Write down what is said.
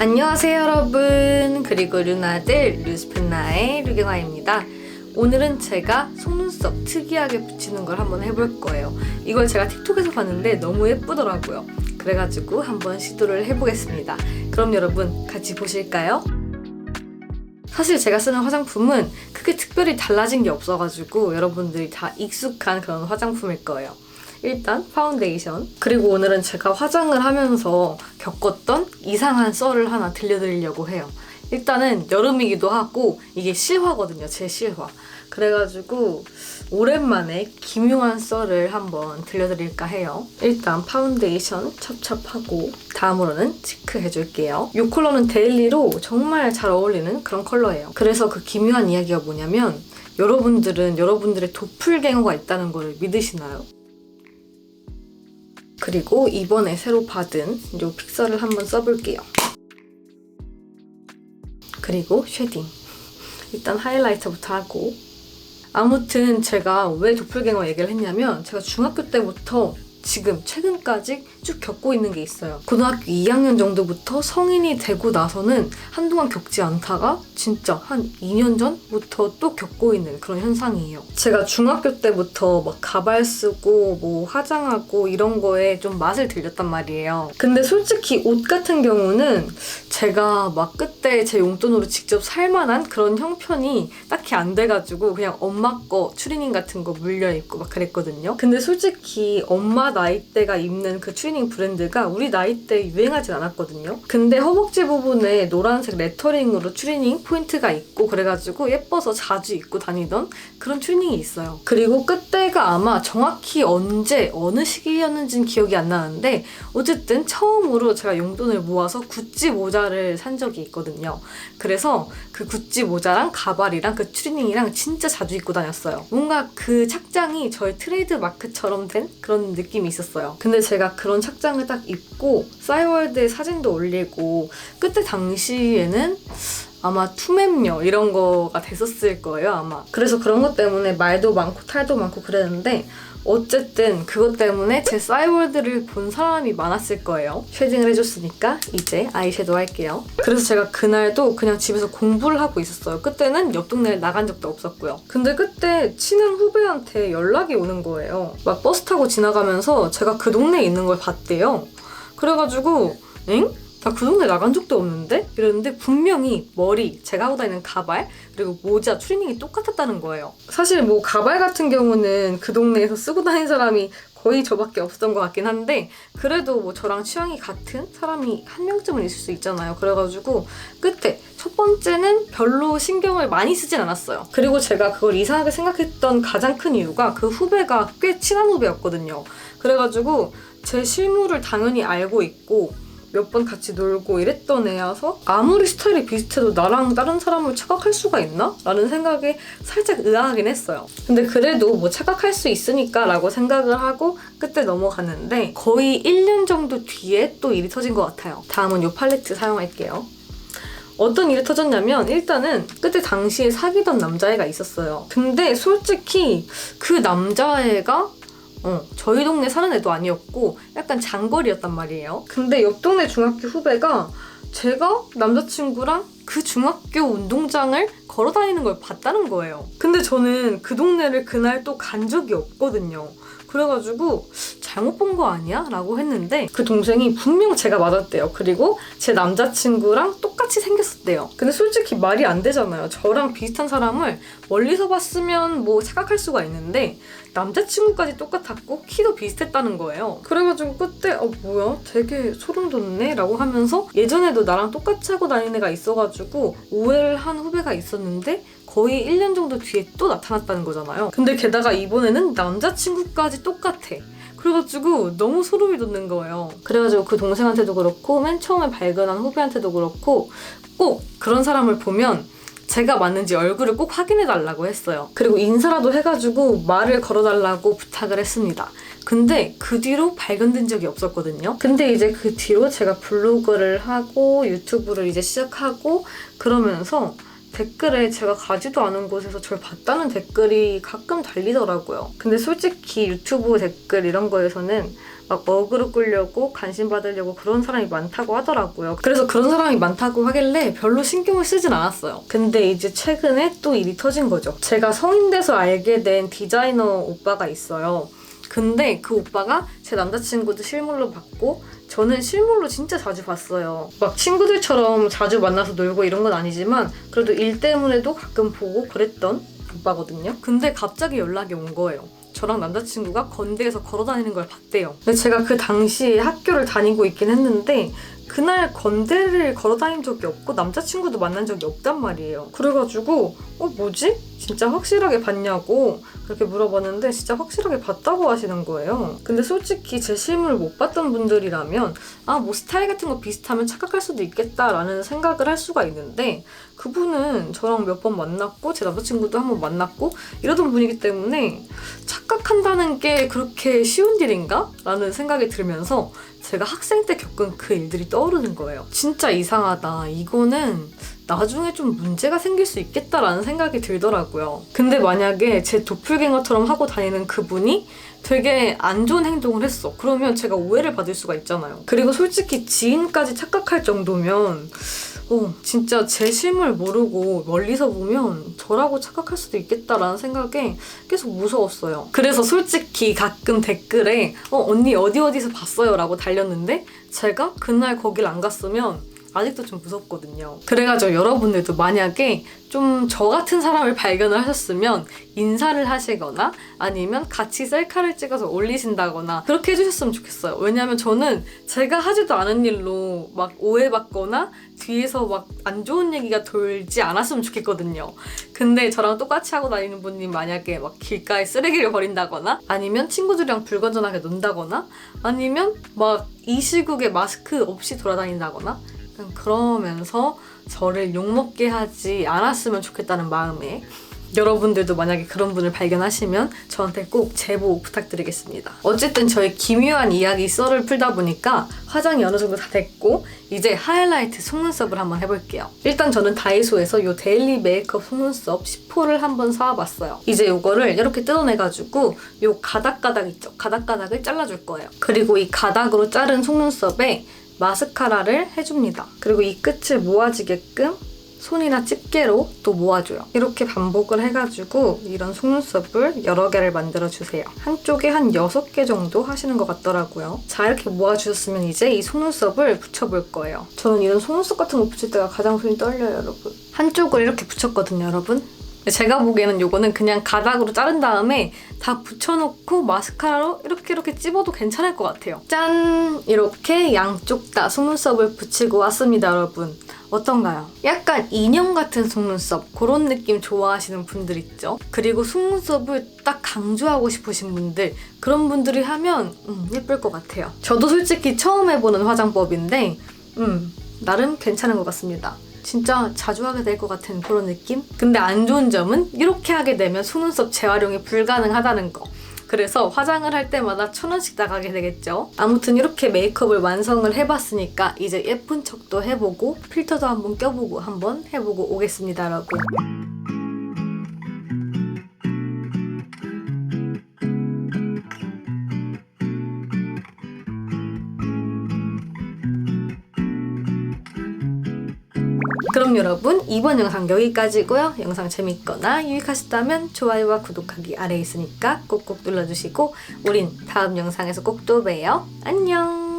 안녕하세요 여러분. 그리고 루나들 루스펜나의 류경아입니다. 오늘은 제가 속눈썹 특이하게 붙이는 걸 한번 해볼 거예요. 이걸 제가 틱톡에서 봤는데 너무 예쁘더라고요. 그래가지고 한번 시도를 해보겠습니다. 그럼 여러분 같이 보실까요? 사실 제가 쓰는 화장품은 크게 특별히 달라진 게 없어가지고 여러분들이 다 익숙한 그런 화장품일 거예요 일단 파운데이션. 그리고 오늘은 제가 화장을 하면서 겪었던 이상한 썰을 하나 들려드리려고 해요. 일단은 여름이기도 하고 이게 실화거든요 제 실화. 그래가지고 오랜만에 기묘한 썰을 한번 들려드릴까 해요. 일단 파운데이션 첩첩하고 다음으로는 치크 해줄게요. 이 컬러는 데일리로 정말 잘 어울리는 그런 컬러예요. 그래서 그 기묘한 이야기가 뭐냐면 여러분들은 여러분들의 도플갱어가 있다는 걸 믿으시나요? 그리고 이번에 새로 받은 이 픽서를 한번 써볼게요. 그리고 쉐딩. 일단 하이라이터부터 하고 아무튼 제가 왜 도플갱어 얘기를 했냐면 제가 중학교 때부터 지금 최근까지 쭉 겪고 있는 게 있어요. 고등학교 2학년 정도부터 성인이 되고 나서는 한동안 겪지 않다가 진짜 한 2년 전부터 또 겪고 있는 그런 현상이에요. 제가 중학교 때부터 막 가발 쓰고 뭐 화장하고 이런 거에 좀 맛을 들렸단 말이에요. 근데 솔직히 옷 같은 경우는 제가 막 그때 제 용돈으로 직접 살 만한 그런 형편이 딱히 안 돼가지고 그냥 엄마 거 추리닝 같은 거 물려 입고 막 그랬거든요. 근데 솔직히 엄마 나이대가 입는 그 추리닝 브랜드가 우리 나이대 유행하진 않았거든요. 근데 허벅지 부분에 노란색 레터링으로 추리닝 포인트가 있고 그래가지고 예뻐서 자주 입고 다니던 그런 추리닝이 있어요. 그리고 그때가 아마 정확히 언제 어느 시기였는지는 기억이 안 나는데 어쨌든 처음으로 제가 용돈을 모아서 구찌 모자를 산 적이 있거든요. 그래서 그 구찌 모자랑 가발이랑 그 추리닝이랑 진짜 자주 입고 다녔어요. 뭔가 그 착장이 저의 트레이드 마크처럼 된 그런 느낌 이 있었어요. 근데 제가 그런 착장을 딱 입고 싸이월드에 사진도 올리고 그때 당시에는 아마 투맵녀 이런 거가 됐었을 거예요 아마 그래서 그런 것 때문에 말도 많고 탈도 많고 그랬는데 어쨌든 그것 때문에 제 싸이월드를 본 사람이 많았을 거예요. 쉐딩을 해줬으니까 이제 아이섀도우 할게요. 그래서 제가 그날도 그냥 집에서 공부를 하고 있었어요. 그때는 옆 동네에 나간 적도 없었고요. 근데 그때 친한 후배한테 연락이 오는 거예요. 막 버스 타고 지나가면서 제가 그 동네에 있는 걸 봤대요. 그래가지고 엥? 나 그 동네 나간 적도 없는데? 이랬는데 분명히 머리, 제가 하고 다니는 가발, 그리고 모자, 추리닝이 똑같았다는 거예요. 사실 뭐 가발 같은 경우는 그 동네에서 쓰고 다니는 사람이 거의 저밖에 없었던 것 같긴 한데 그래도 뭐 저랑 취향이 같은 사람이 한 명쯤은 있을 수 있잖아요. 그래가지고 그때 첫 번째는 별로 신경을 많이 쓰진 않았어요. 그리고 제가 그걸 이상하게 생각했던 가장 큰 이유가 그 후배가 꽤 친한 후배였거든요. 그래가지고 제 실물을 당연히 알고 있고 몇 번 같이 놀고 이랬던 애여서 아무리 스타일이 비슷해도 나랑 다른 사람을 착각할 수가 있나? 라는 생각에 살짝 의아하긴 했어요. 근데 그래도 뭐 착각할 수 있으니까 라고 생각을 하고 그때 넘어갔는데 거의 1년 정도 뒤에 또 일이 터진 것 같아요. 다음은 이 팔레트 사용할게요. 어떤 일이 터졌냐면 일단은 그때 당시에 사귀던 남자애가 있었어요. 근데 솔직히 그 남자애가 어, 저희 동네 사는 애도 아니었고 약간 장거리였단 말이에요. 근데 옆 동네 중학교 후배가 제가 남자친구랑 그 중학교 운동장을 걸어 다니는 걸 봤다는 거예요. 근데 저는 그 동네를 그날 또 간 적이 없거든요. 그래가지고 잘못 본 거 아니야? 라고 했는데 그 동생이 분명 제가 맞았대요. 그리고 제 남자친구랑 똑같이 생겼었대요. 근데 솔직히 말이 안 되잖아요. 저랑 비슷한 사람을 멀리서 봤으면 뭐 착각할 수가 있는데 남자친구까지 똑같았고 키도 비슷했다는 거예요. 그래가지고 그때 어 뭐야 되게 소름 돋네 라고 하면서 예전에도 나랑 똑같이 하고 다니는 애가 있어가지고 오해를 한 후배가 있었는데 거의 1년 정도 뒤에 또 나타났다는 거잖아요. 근데 게다가 이번에는 남자친구까지 똑같아. 그래가지고 너무 소름이 돋는 거예요. 그래가지고 그 동생한테도 그렇고 맨 처음에 발견한 후배한테도 그렇고 꼭 그런 사람을 보면 제가 맞는지 얼굴을 꼭 확인해 달라고 했어요. 그리고 인사라도 해가지고 말을 걸어 달라고 부탁을 했습니다. 근데 그 뒤로 발견된 적이 없었거든요. 근데 이제 그 뒤로 제가 블로그를 하고 유튜브를 이제 시작하고 그러면서 댓글에 제가 가지도 않은 곳에서 저를 봤다는 댓글이 가끔 달리더라고요. 근데 솔직히 유튜브 댓글 이런 거에서는 막 먹으러 끌려고 관심 받으려고 그런 사람이 많다고 하더라고요. 그래서 그런 사람이 많다고 하길래 별로 신경을 쓰진 않았어요. 근데 이제 최근에 또 일이 터진 거죠. 제가 성인 돼서 알게 된 디자이너 오빠가 있어요. 근데 그 오빠가 제 남자친구도 실물로 봤고 저는 실물로 진짜 자주 봤어요. 막 친구들처럼 자주 만나서 놀고 이런 건 아니지만 그래도 일 때문에도 가끔 보고 그랬던 오빠거든요. 근데 갑자기 연락이 온 거예요. 저랑 남자친구가 건대에서 걸어 다니는 걸 봤대요. 근데 제가 그 당시에 학교를 다니고 있긴 했는데 그날 건대를 걸어 다닌 적이 없고 남자친구도 만난 적이 없단 말이에요. 그래가지고 어 뭐지? 진짜 확실하게 봤냐고 그렇게 물어봤는데 진짜 확실하게 봤다고 하시는 거예요. 근데 솔직히 제 실물을 못 봤던 분들이라면 아 뭐 스타일 같은 거 비슷하면 착각할 수도 있겠다라는 생각을 할 수가 있는데 그분은 저랑 몇 번 만났고 제 남자친구도 한 번 만났고 이러던 분이기 때문에 착각한다는 게 그렇게 쉬운 일인가? 라는 생각이 들면서 제가 학생 때 겪은 그 일들이 떠오르는 거예요. 진짜 이상하다. 이거는 나중에 좀 문제가 생길 수 있겠다라는 생각이 들더라고요. 근데 만약에 제 도플갱어처럼 하고 다니는 그분이 되게 안 좋은 행동을 했어. 그러면 제가 오해를 받을 수가 있잖아요. 그리고 솔직히 지인까지 착각할 정도면 어, 진짜 제 실물 모르고 멀리서 보면 저라고 착각할 수도 있겠다라는 생각에 계속 무서웠어요. 그래서 솔직히 가끔 댓글에 어, 언니 어디 어디서 봤어요? 라고 달렸는데 제가 그날 거길 안 갔으면 아직도 좀 무섭거든요. 그래가지고 여러분들도 만약에 좀 저 같은 사람을 발견을 하셨으면 인사를 하시거나 아니면 같이 셀카를 찍어서 올리신다거나 그렇게 해주셨으면 좋겠어요. 왜냐하면 저는 제가 하지도 않은 일로 막 오해받거나 뒤에서 막 안 좋은 얘기가 돌지 않았으면 좋겠거든요. 근데 저랑 똑같이 하고 다니는 분이 만약에 막 길가에 쓰레기를 버린다거나 아니면 친구들이랑 불건전하게 논다거나 아니면 막 이 시국에 마스크 없이 돌아다닌다거나 그러면서 저를 욕먹게 하지 않았으면 좋겠다는 마음에 여러분들도 만약에 그런 분을 발견하시면 저한테 꼭 제보 부탁드리겠습니다. 어쨌든 저희 기묘한 이야기 썰을 풀다 보니까 화장이 어느 정도 다 됐고 이제 하이라이트 속눈썹을 한번 해볼게요. 일단 저는 다이소에서 이 데일리 메이크업 속눈썹 10호를 한번 사와봤어요. 이제 이거를 이렇게 뜯어내가지고 이 가닥가닥 있죠? 가닥가닥을 잘라줄 거예요. 그리고 이 가닥으로 자른 속눈썹에 마스카라를 해줍니다. 그리고 이 끝을 모아지게끔 손이나 집게로 또 모아줘요. 이렇게 반복을 해가지고 이런 속눈썹을 여러 개를 만들어주세요. 한쪽에 한 6개 정도 하시는 것 같더라고요. 자, 이렇게 모아주셨으면 이제 이 속눈썹을 붙여볼 거예요. 저는 이런 속눈썹 같은 거 붙일 때가 가장 손이 떨려요, 여러분. 한쪽을 이렇게 붙였거든요, 여러분. 제가 보기에는 이거는 그냥 가닥으로 자른 다음에 다 붙여놓고 마스카라로 이렇게 이렇게 찝어도 괜찮을 것 같아요. 짠! 이렇게 양쪽 다 속눈썹을 붙이고 왔습니다, 여러분. 어떤가요? 약간 인형 같은 속눈썹 그런 느낌 좋아하시는 분들 있죠? 그리고 속눈썹을 딱 강조하고 싶으신 분들 그런 분들이 하면 음, 예쁠 것 같아요. 저도 솔직히 처음 해보는 화장법인데 음, 나름 괜찮은 것 같습니다. 진짜 자주 하게 될 것 같은 그런 느낌? 근데 안 좋은 점은 이렇게 하게 되면 속눈썹 재활용이 불가능하다는 거. 그래서 화장을 할 때마다 천 원씩 나가게 되겠죠. 아무튼 이렇게 메이크업을 완성을 해봤으니까 이제 예쁜 척도 해보고 필터도 한번 껴보고 한번 해보고 오겠습니다, 여러분. 그럼 여러분 이번 영상 여기까지고요. 영상 재밌거나 유익하셨다면 좋아요와 구독하기 아래에 있으니까 꼭꼭 눌러주시고 우린 다음 영상에서 꼭 또 봬요. 안녕